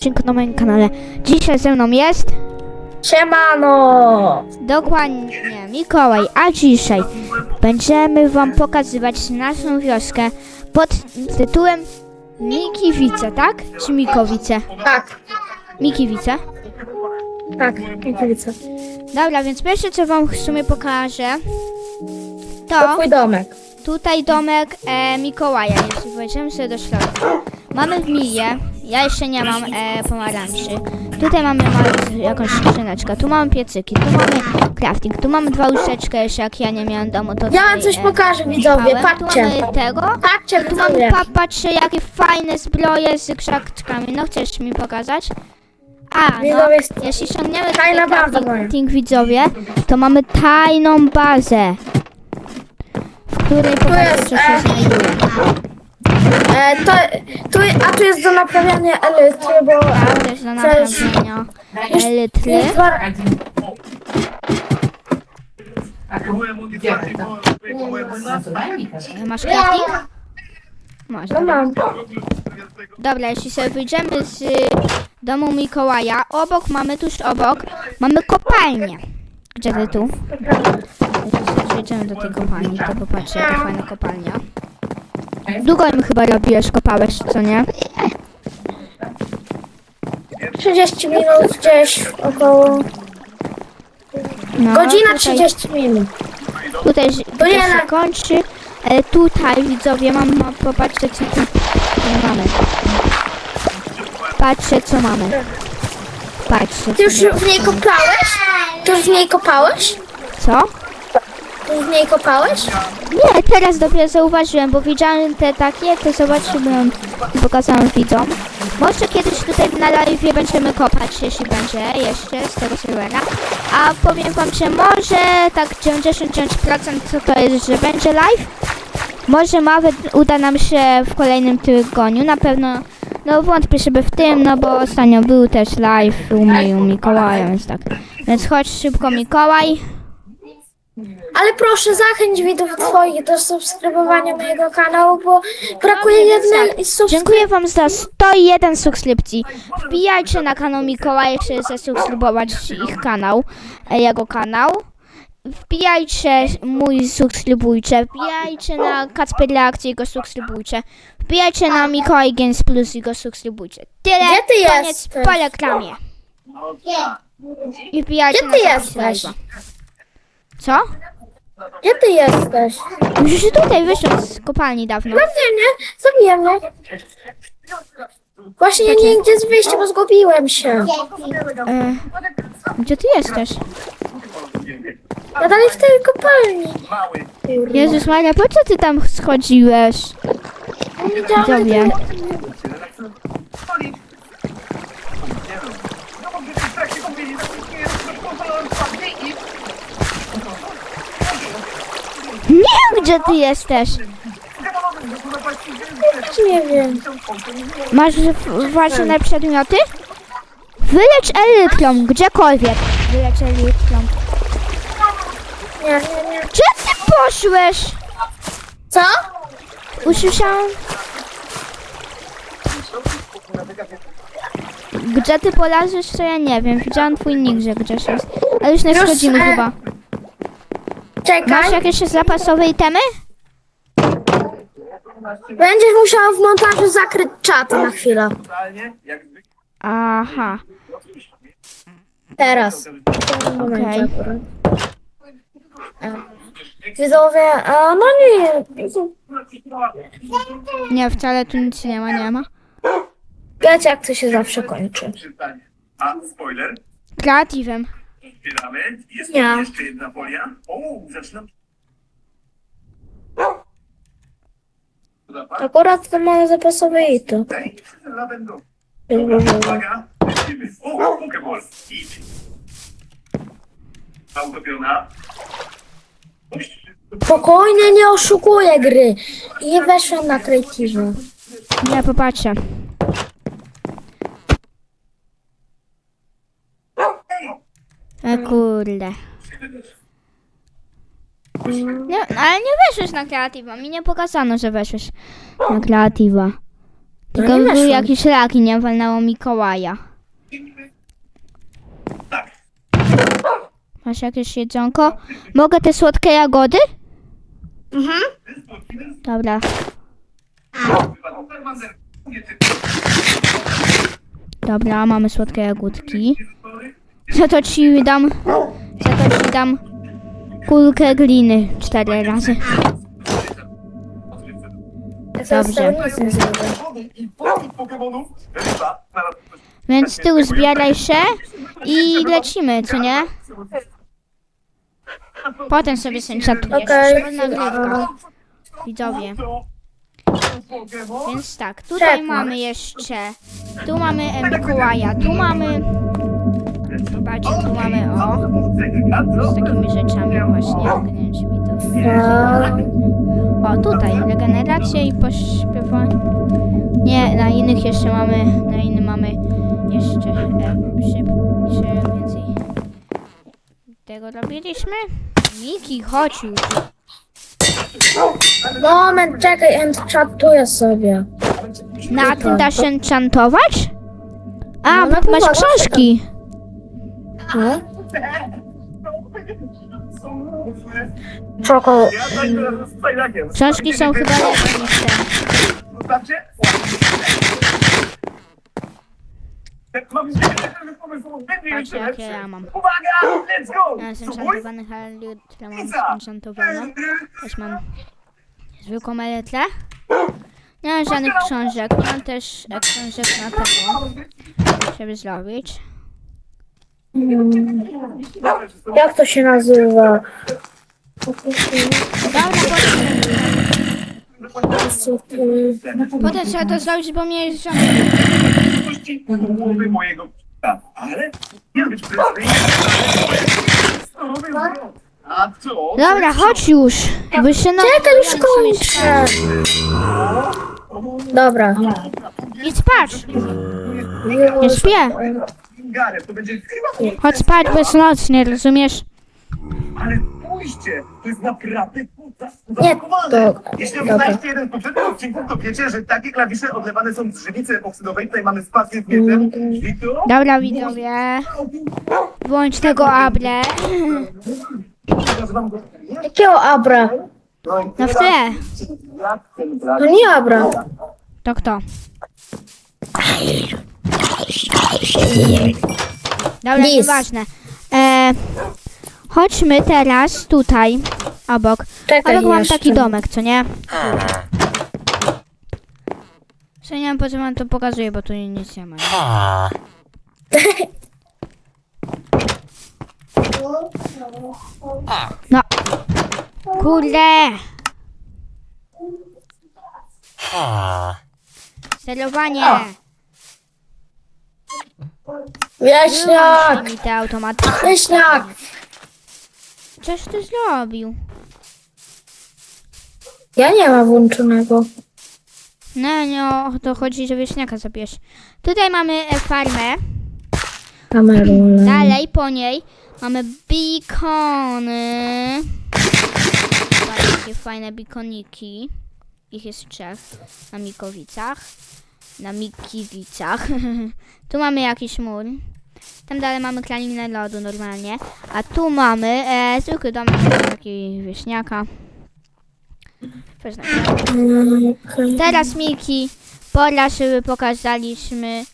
odcinku na moim kanale. Dzisiaj ze mną jest Siemano! dokładnie Mikołaj, a dzisiaj będziemy wam pokazywać naszą wioskę pod tytułem Mikiwice, tak? Czy Mikowice? Tak, Mikiwice. tak, widzę. Dobra, więc pierwsze co wam w sumie pokażę To to twój domek. tutaj domek e, Mikołaja, jeśli wejdziemy sobie do środka. Mamy milię, ja jeszcze nie mam e, pomarańczy. Tutaj mamy jakąś skrzyneczkę, tu mamy piecyki, tu mamy crafting, tu mamy dwa łóżeczka jeszcze jak ja nie miałem domu, to Ja wam tutaj, coś e, pokażę widzowie, spałem. Tu patrzcie. mamy tego, Patrzcie tu mamy, widzowie. pa, patrzcie jakie fajne zbroje z krzaczkami, no chcesz mi pokazać? A, no, Widzowie, jest- jeśli ściągniemy Tajna tutaj baza moja. crafting widzowie, to mamy tajną bazę, w której pokażę jest, co się e, znajduje. E, to, tu, a tu jest do naprawiania elektry, bo Tak, też do jest- naprawienia elitry. jest Masz crafting? Masz. no dobra. mam. Dobra, jeśli sobie wyjdziemy z y, domu Mikołaja, obok mamy, tuż obok, mamy kopalnię. Gdzie ty tu? Jeśli sobie wejdziemy do tej kopalni, to popatrzcie, jaka fajna kopalnia. Długo im chyba robiłeś, kopałeś, co nie? 30 minut gdzieś około. No, Godzina tutaj, 30 minut. Tutaj, tutaj się na- kończy. E, tutaj widzowie, mam, mam popatrzcie co tu nie mamy. Patrzcie co mamy. Patrzcie. Ty już co w niej kopałeś? Ty już w niej kopałeś? Co? Ty w niej kopałeś? Nie, teraz dopiero zauważyłem, bo widziałem te takie, to zobaczyłem i pokazałem widzom. Może kiedyś tutaj na live będziemy kopać, jeśli będzie jeszcze z tego serwera. A powiem wam, że może tak 99% co to jest, że będzie live. Może nawet uda nam się w kolejnym tygodniu, na pewno, no wątpię, żeby w tym, no bo ostatnio był też live u mnie u Mikołaja, więc tak. Więc chodź szybko Mikołaj. Ale proszę zachęć widzów twoich do subskrybowania mojego kanału, bo brakuje jednej subskrypcji. Dziękuję Wam za 101 subskrypcji. Wbijajcie na kanał Mikołaja, czy zasubskrybować ich kanał, e, jego kanał. Wbijajcie mój subskrybujcie. Wbijajcie na Kacper Reakcję i go subskrybujcie. Wbijajcie na Mikołaj Games Plus i go subskrybujcie. Tyle, Gdzie ty koniec jesteś? po reklamie. I wbijajcie Gdzie ty na jesteś? live'a. Co? Gdzie ty jesteś? Już tutaj wyszedł z kopalni dawno. Pewnie nie, zabiję mnie. Właśnie nie wiem gdzie wyjście, bo zgubiłem się. E, gdzie Ty jesteś? Ja dalej w tej kopalni. Jezus Maria, po co Ty tam schodziłeś? Widzowie. Nie, gdzie ty jesteś? Nie wiem. Masz w- ważne przedmioty? Wylecz elytrą, gdziekolwiek. Wylecz elytrą. Nie. Gdzie ty poszłeś? Co? Usłyszałam. Gdzie ty polazłeś, to ja nie wiem. Widziałam twój nick, że gdzieś jest. Ale już nie schodzimy e, chyba. Masz Czekaj. jakieś zapasowe itemy? Będziesz musiała w montażu zakryć czat na chwilę. Aha. Teraz. Okej. akurat. E, Widzowie, a no nie. Nie, wcale tu nic nie ma, nie ma. Wiecie jak to się zawsze kończy. A, spoiler. Kreatywem. Pirament. Jest Nie. jeszcze jedna folia. O, zaczynam. Akurat to mamy zapasowe i to. Uwaga. Uwaga. lecimy. O, Pokeball. Idź. Autopiona. Spokojnie, nie oszukuję gry. I nie weszłam na kreatywę. Nie, popatrzę. E kurde. Nie, ale nie weszłeś na kreatywa. Mi nie pokazano, że weszłeś na kreatywa. Tylko nie był weszłam. jakiś rak i nie walnęło Mikołaja. Masz jakieś jedzonko? Mogę te słodkie jagody? Mhm. Dobra, dobra, mamy słodkie jagódki. Za to ci dam, za to ci dam kulkę gliny cztery razy. Dobrze. Więc ty zbieraj się i lecimy, co nie? Potem sobie senczatujesz. Okej. Okay. Nagrywka. Widzowie. Więc tak, tutaj Czekam. mamy jeszcze, tu mamy Mikołaja, tu mamy, z takimi rzeczami właśnie, ogarnięć mi to. O, tutaj, regeneracja i pośpiewanie. Nie, na innych jeszcze mamy, na innym mamy jeszcze, e, przy, przy więcej tego robiliśmy. Miki, chodź już. Moment, czekaj, enchatuję sobie. Na tym da się enchantować? A, No, masz książki. No. Czoko. Tak. Książki są chyba lepsze niż Patrzcie, jakie ja mam. Uwaga, let's go! Ja jestem enchantowanych, ale jutro mam enchantowaną. Też mam zwykłą elytrę. Nie mam żadnych książek. Mam też e, książek na tego, żeby zrobić. Jak to się nazywa? Dobra, potem, potem trzeba to zrobić, bo mnie jest żona. Puści głowy mojego psa. Ale nie być precyzyjny. A co? Dobra, chodź już. Wyszyno... Czekaj, już kończę. Dobra. Idź spać. Nie śpię. Gareth, to będzie chyba... Chodź spać beznocnie, rozumiesz? Ale spójrzcie, to jest naprawdę to... Jeśli Dobra. oglądaliście jeden z poprzednich odcinków, to wiecie, że takie klawisze odlewane są z żywicy epoksydowej. Tutaj mamy spację z mięsem. I to... Dobra, widzowie. Włącz tego able. Nazywam go... Jakiego Abra? No w tle. To nie Abra. To kto? Dobra, Lis. nieważne. E, chodźmy teraz tutaj, obok. Czekaj Obok mam jeszcze. taki domek, co nie? Co nie wiem, po co wam to pokazuję, bo tu nic nie ma. nie? No. Kurde! Sterowanie! Wieśniak! Mi te automaty. Wieśniak! Coś ty zrobił? Ja nie mam włączonego. No, nie o to chodzi, że wieśniaka zabierz. Tutaj mamy e, farmę. Kamerę. Dalej po niej mamy bikony. Zobaczcie, Takie fajne bikoniki. Ich jest trzech na Mikowicach. Na Mikiwicach. tu mamy jakiś mur. Tam dalej mamy kraninę lodu normalnie. A tu mamy e, zwykły domek taki wieśniaka. Teraz Miki, pora, żeby pokazaliśmy.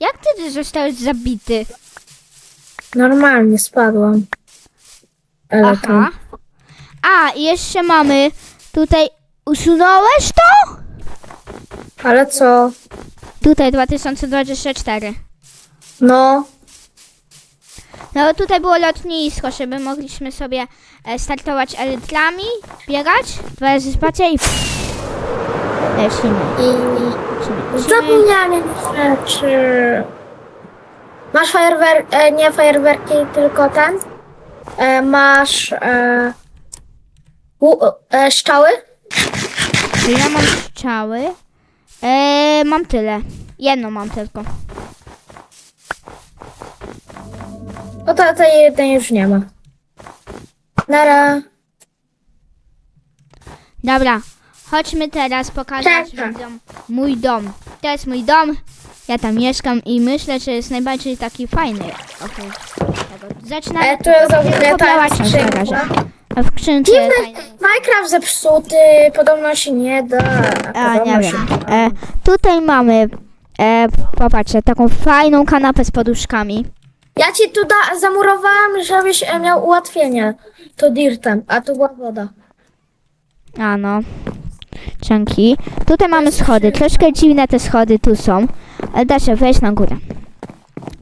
Jak ty, zostałeś zabity? Normalnie spadłam. Ale to... Aha. A, i jeszcze mamy tutaj. Usunąłeś to? Ale co? Tutaj 2024. No. No tutaj było lotnisko, żeby mogliśmy sobie e, startować elytrami, biegać, dwa spacja i lecimy. I... lecimy, lecimy. Zapomniałam jednej rzeczy. Masz fajerwer... E, nie fajerwerki, tylko ten? E, masz... E, u, e, szczały? Czy ja mam strzały? E, mam tyle. Jedną mam tylko. No to tej jednej już nie ma. Nara. Dobra, Chodźmy teraz pokazać widzom mój dom. To jest mój dom. Ja tam mieszkam i myślę, że jest najbardziej taki fajny. Okej. tego. Zaczynamy. E, tu jest ta skrzynka. razie. A w skrzynce. Minecraft zepsuty, podobno się nie da. A, nie wiem. da. E, tutaj mamy. E, popatrzcie, taką fajną kanapę z poduszkami. Ja ci tu da, zamurowałam, żebyś e, miał ułatwienie. To dirtem, a tu była woda. A no. Dzięki. Tutaj mamy schody. Troszkę dziwne te schody tu są. Ale da się wejść na górę.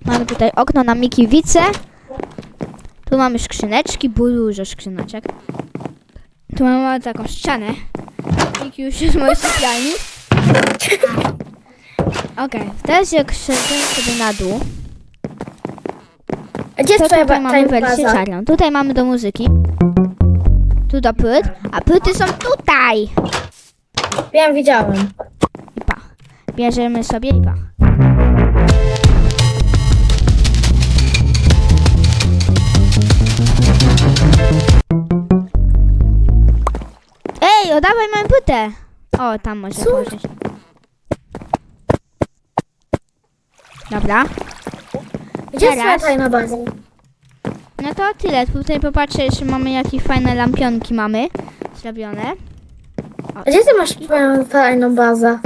Mamy tutaj okno na Mikiwice. Tu mamy skrzyneczki, dużo skrzyneczek. Tu mamy taką ścianę. Miki już jest mojej sypialni. Okej, teraz jak szedłem sobie na dół, A gdzie jest to twoja tutaj mamy wersję czarną. Tutaj mamy do muzyki. Tu do płyt, a płyty są tutaj. Wiem, widziałem. I pa. Bierzemy sobie i pa. Ej, oddawaj moją płytę. O, tam można Co? położyć. Dobra. Gdzie jest Teraz. tajna baza? No to tyle. Tutaj popatrzę, jeszcze mamy jakie fajne lampionki mamy zrobione. A gdzie ty masz twoją tajną bazę?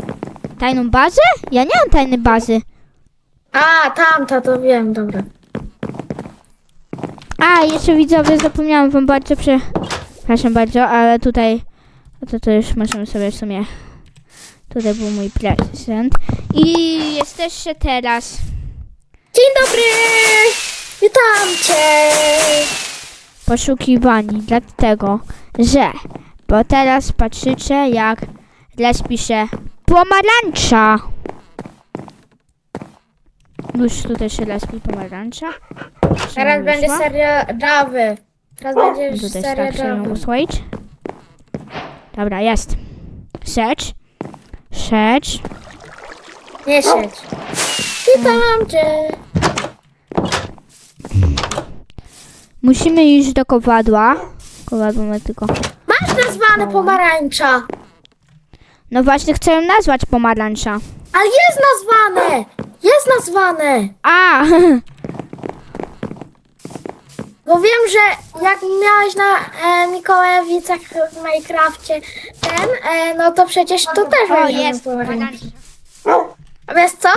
Tajną bazę? Ja nie mam tajnej bazy. A, tamta, to wiem, dobra. A, jeszcze widzowie, zapomniałam wam bardzo, prze... przepraszam bardzo, ale tutaj, no to, to już możemy sobie w sumie, tutaj był mój prezent. I jest jeszcze teraz, Dzień dobry! Witam cię! poszukiwani, dlatego, że, bo teraz patrzycie jak Les pisze pomarańcza. Już tutaj się Les pisze pomarańcza. Teraz będzie seria Jawy. Teraz będzie seria uswoić. Dobra, jest. Search. Search. Nie siedź. Witam cię! Musimy iść do kowadła. Kowadło ma tylko... Masz nazwane pomarańcza! No właśnie chcę ją nazwać pomarańcza. Ale jest nazwane! Jest nazwane! A! Bo wiem, że jak miałeś na e, Mikołajewicach w Minecrafcie ten, e, no to przecież to też O, jest pomarańcza. A wiesz co?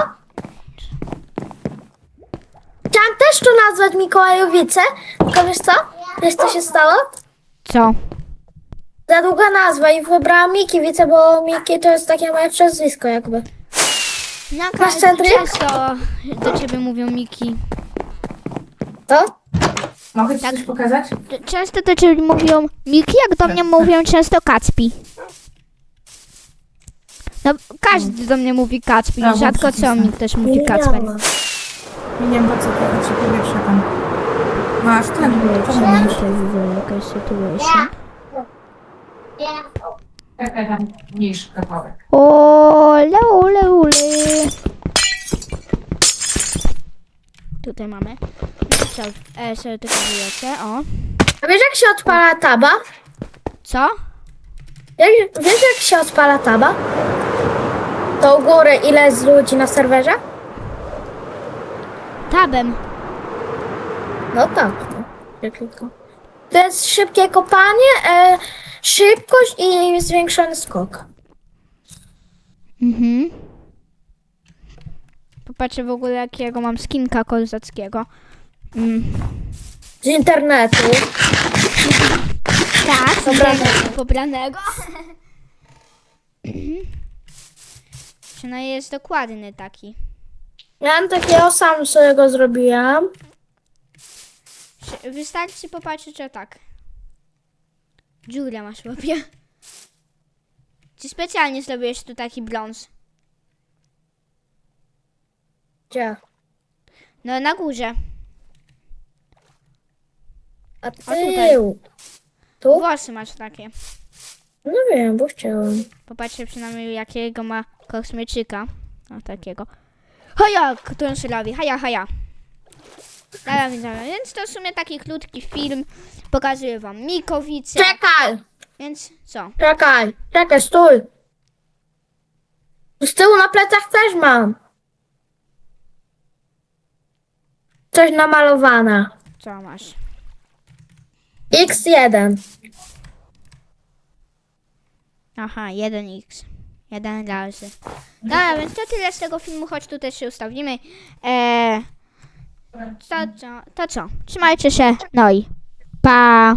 Chciałam też tu nazwać Mikołajowice, tylko wiesz co? Wiesz co się stało? Co? Za długa nazwa i wybrałam Mikiwice, bo Miki to jest takie moje przezwisko jakby. No, Masz centry? Często do ciebie mówią Miki. To? Mogę ci coś pokazać? Często do ciebie mówią Miki, jak do mnie mówią często Kacpi. No, każdy do mnie mówi Kacpi. Brawo, Rzadko co mi ktoś mówi Kacper. Nie wiem, po co trochę ci powietrze tam. Masz ten, to mówisz. situation. Czekaj tam mniejszy kawałek. Ole, ole, ole. Tutaj mamy. Co, e, sobie tylko wylecę, o. A wiesz jak się odpala taba? Co? Jak, wiesz jak się odpala taba? To u góry ile jest ludzi na serwerze? Tabem. No tak. No. Jak tylko. To jest szybkie kopanie, e, szybkość i zwiększony skok. Mhm. Popatrzę w ogóle jakiego mam skinka kozackiego. Mm. Z internetu. Tak, Pobranego. pobranego. Czy no jest dokładny taki. Ja mam takiego sam sobie go zrobiłam. Czy- Wystarczy popatrzeć, że tak. Dziurę masz w łapie. Czy specjalnie zrobiłeś tu taki brąz? Gdzie? No na górze. A tutaj. tył. Tu? Włosy masz takie. No wiem, bo chciałam. Popatrzcie przynajmniej jakiego ma kosmyczyka. O takiego. Haja, którą się robi. Haja, haja. Dobra, widzowie, więc to w sumie taki krótki film. Pokazuję wam Mikowice. Czekaj! Więc co? Czekaj, czekaj, stój. Z tyłu na plecach też mam. Coś namalowane. Co masz? X1. Aha, 1x. Jeden razy. Dobra, więc to tyle z tego filmu, choć tu też się ustawimy. Eee, to co? To co? Trzymajcie się, no i! Pa.